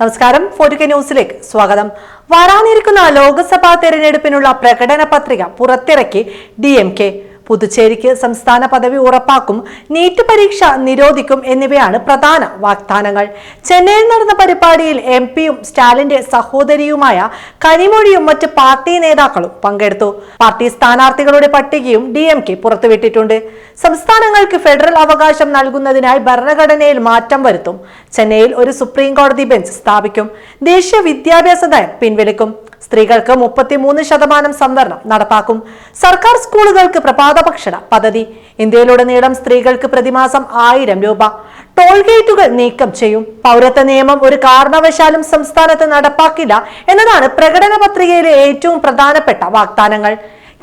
നമസ്കാരം. ഫോർട്ടുക ന്യൂസിലേക്ക് സ്വാഗതം. വരാനിരിക്കുന്ന ലോക്സഭാ തെരഞ്ഞെടുപ്പിനുള്ള പ്രകടന പത്രിക പുറത്തിറക്കി ഡി എം കെ. പുതുച്ചേരിക്ക് സംസ്ഥാന പദവി ഉറപ്പാക്കും നീറ്റ് പരീക്ഷ നിരോധിക്കും എന്നിവയാണ് പ്രധാന വാഗ്ദാനങ്ങൾ. ചെന്നൈയിൽ നടന്ന പരിപാടിയിൽ എം പിയും സ്റ്റാലിന്റെ സഹോദരിയുമായ കനിമൊഴിയും മറ്റ് പാർട്ടി നേതാക്കളും പങ്കെടുത്തു. പാർട്ടി സ്ഥാനാർത്ഥികളുടെ പട്ടികയും ഡി എം കെ പുറത്തുവിട്ടിട്ടുണ്ട്. സംസ്ഥാനങ്ങൾക്ക് ഫെഡറൽ അവകാശം നൽകുന്നതിനായി ഭരണഘടനയിൽ മാറ്റം വരുത്തും. ചെന്നൈയിൽ ഒരു സുപ്രീം കോടതി ബെഞ്ച് സ്ഥാപിക്കും. ദേശീയ വിദ്യാഭ്യാസ നയം പിൻവലിക്കും. സ്ത്രീകൾക്ക് മുപ്പത്തിമൂന്ന് ശതമാനം സംവരണം നടപ്പാക്കും. സർക്കാർ സ്കൂളുകൾക്ക് പ്രഭാത ഭക്ഷണ പദ്ധതി. ഇന്ത്യയിലുടനീളം സ്ത്രീകൾക്ക് പ്രതിമാസം ആയിരം രൂപ. ടോൾ ഗേറ്റുകൾ നീക്കം ചെയ്യും. പൗരത്വ നിയമം ഒരു കാരണവശാലും സംസ്ഥാനത്ത് നടപ്പാക്കില്ല എന്നതാണ് പ്രകടന പത്രികയിലെ ഏറ്റവും പ്രധാനപ്പെട്ട വാഗ്ദാനങ്ങൾ.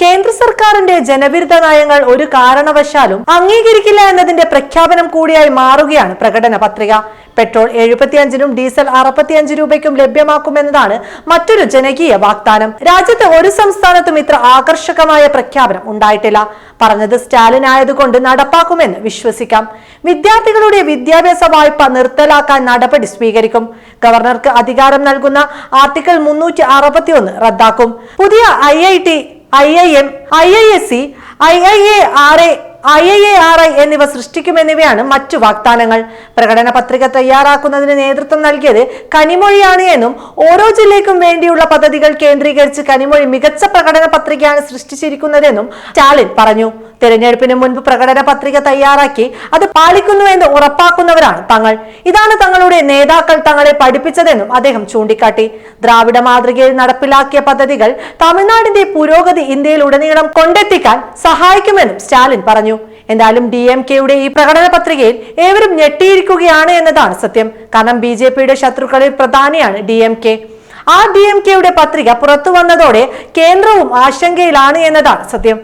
കേന്ദ്ര സർക്കാരിന്റെ ജനവിരുദ്ധ നയങ്ങൾ ഒരു കാരണവശാലും അംഗീകരിക്കില്ല എന്നതിന്റെ പ്രഖ്യാപനം കൂടിയായി മാറുകയാണ് പ്രകടന പത്രിക. പെട്രോൾ എഴുപത്തിയഞ്ചിനും ഡീസൽ അറുപത്തിയഞ്ച് രൂപയ്ക്കും ലഭ്യമാക്കുമെന്നതാണ് മറ്റൊരു ജനകീയ വാഗ്ദാനം. രാജ്യത്ത് ഒരു സംസ്ഥാനത്തും ഇത്ര ആകർഷകമായ പ്രഖ്യാപനം ഉണ്ടായിട്ടില്ല. പറഞ്ഞത് സ്റ്റാലിൻ ആയതുകൊണ്ട് നടപ്പാക്കുമെന്ന് വിശ്വസിക്കാം. വിദ്യാർത്ഥികളുടെ വിദ്യാഭ്യാസ വായ്പ നിർത്തലാക്കാൻ നടപടി സ്വീകരിക്കും. ഗവർണർക്ക് അധികാരം നൽകുന്ന ആർട്ടിക്കിൾ മുന്നൂറ്റി റദ്ദാക്കും. പുതിയ I I I M I I S C I I A R A I I A R I എന്നിവ സൃഷ്ടിക്കുമെന്നിവയാണ് മറ്റു വാഗ്ദാനങ്ങൾ. പ്രകടന പത്രിക തയ്യാറാക്കുന്നതിന് നേതൃത്വം നൽകിയത് കനിമൊഴിയാണ് എന്നും ഓരോ ജില്ലയ്ക്കും വേണ്ടിയുള്ള പദ്ധതികൾ കേന്ദ്രീകരിച്ച് കനിമൊഴി മികച്ച പ്രകടന പത്രികയാണ് സൃഷ്ടിച്ചിരിക്കുന്നതെന്നും സ്റ്റാലിൻ പറഞ്ഞു. തെരഞ്ഞെടുപ്പിന് മുൻപ് പ്രകടന പത്രിക തയ്യാറാക്കി അത് പാലിക്കുന്നു എന്ന് ഉറപ്പാക്കുന്നവരാണ് തങ്ങൾ. ഇതാണ് തങ്ങളുടെ നേതാക്കൾ തങ്ങളെ പഠിപ്പിച്ചതെന്നും അദ്ദേഹം ചൂണ്ടിക്കാട്ടി. ദ്രാവിഡ മാതൃകയിൽ നടപ്പിലാക്കിയ പദ്ധതികൾ തമിഴ്നാടിന്റെ പുരോഗതി ഇന്ത്യയിൽ ഉടനീളം കൊണ്ടെത്തിക്കാൻ സഹായിക്കുമെന്നും സ്റ്റാലിൻ പറഞ്ഞു. എന്തായാലും ഡി എം കെയുടെ ഈ പ്രകടന പത്രികയിൽ ഏവരും ഞെട്ടിയിരിക്കുകയാണ് എന്നതാണ് സത്യം. കാരണം ബി ജെ പിയുടെ ശത്രുക്കളിൽ പ്രധാനിയാണ് ഡി എം കെ. ആ ഡി എം കെയുടെ പത്രിക പുറത്തു വന്നതോടെ കേന്ദ്രവും ആശങ്കയിലാണ് എന്നതാണ് സത്യം.